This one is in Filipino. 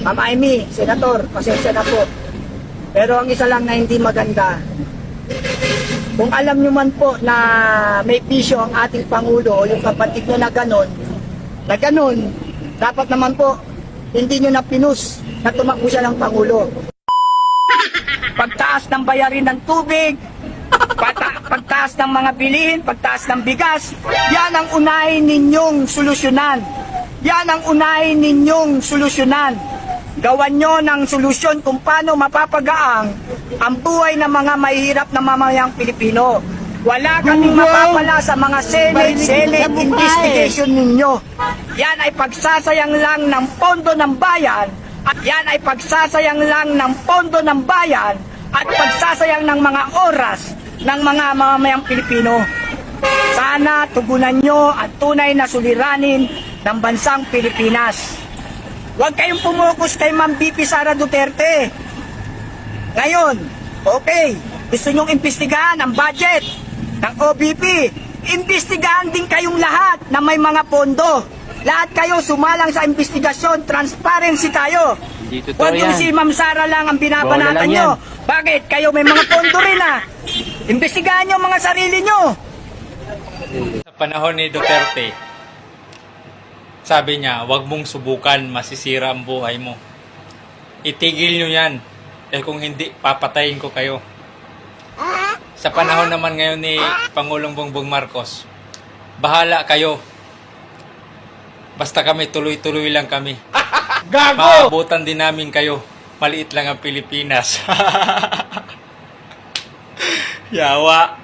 Ma'am Amy, Senator, pasensya na po. Pero ang isa lang na hindi maganda, kung alam nyo man po na may pisyo ang ating Pangulo yung kapatid nyo na ganon, na ganon, dapat naman po, hindi nyo na pinus na tumakbo siya ng Pangulo. Pagtaas ng bayarin ng tubig, pata- pagtaas ng mga bilihin, pagtaas ng bigas, yan ang unahin ninyong solusyonan. Yan ang unahin ninyong solusyonan. Gawan nyo ng solusyon kung paano mapapagaang ang buhay ng mga mahihirap na mamayang Pilipino. Wala kaming mapapala sa mga Senate, Senate investigation ninyo. Yan ay pagsasayang lang ng pondo ng bayan at yan ay pagsasayang lang ng pondo ng bayan at pagsasayang ng mga oras ng mga mamamayang Pilipino. Sana tugunan nyo ang tunay na suliranin ng bansang Pilipinas. Huwag kayong pumukus kay Ma'am BP Sara Duterte. Ngayon, okay, gusto nyong imbestigahan ang budget ng OBP. Imbestigahan din kayong lahat na may mga pondo. Lahat kayo sumalang sa investigasyon, transparency tayo. Huwag yung si Ma'am Sara lang ang binabanatan nyo. yan. Bakit? Kayo may mga pondo rin ah. Imbestigahan nyo mga sarili nyo. Sa panahon ni Duterte, sabi niya, huwag mong subukan, masisira ang buhay mo. Itigil nyo yan. Eh kung hindi, papatayin ko kayo. Sa panahon naman ngayon ni Pangulong Bongbong Marcos, bahala kayo. Basta kami, tuloy-tuloy lang kami. Gago! Maabutan din namin kayo. Maliit lang ang Pilipinas. Yawa.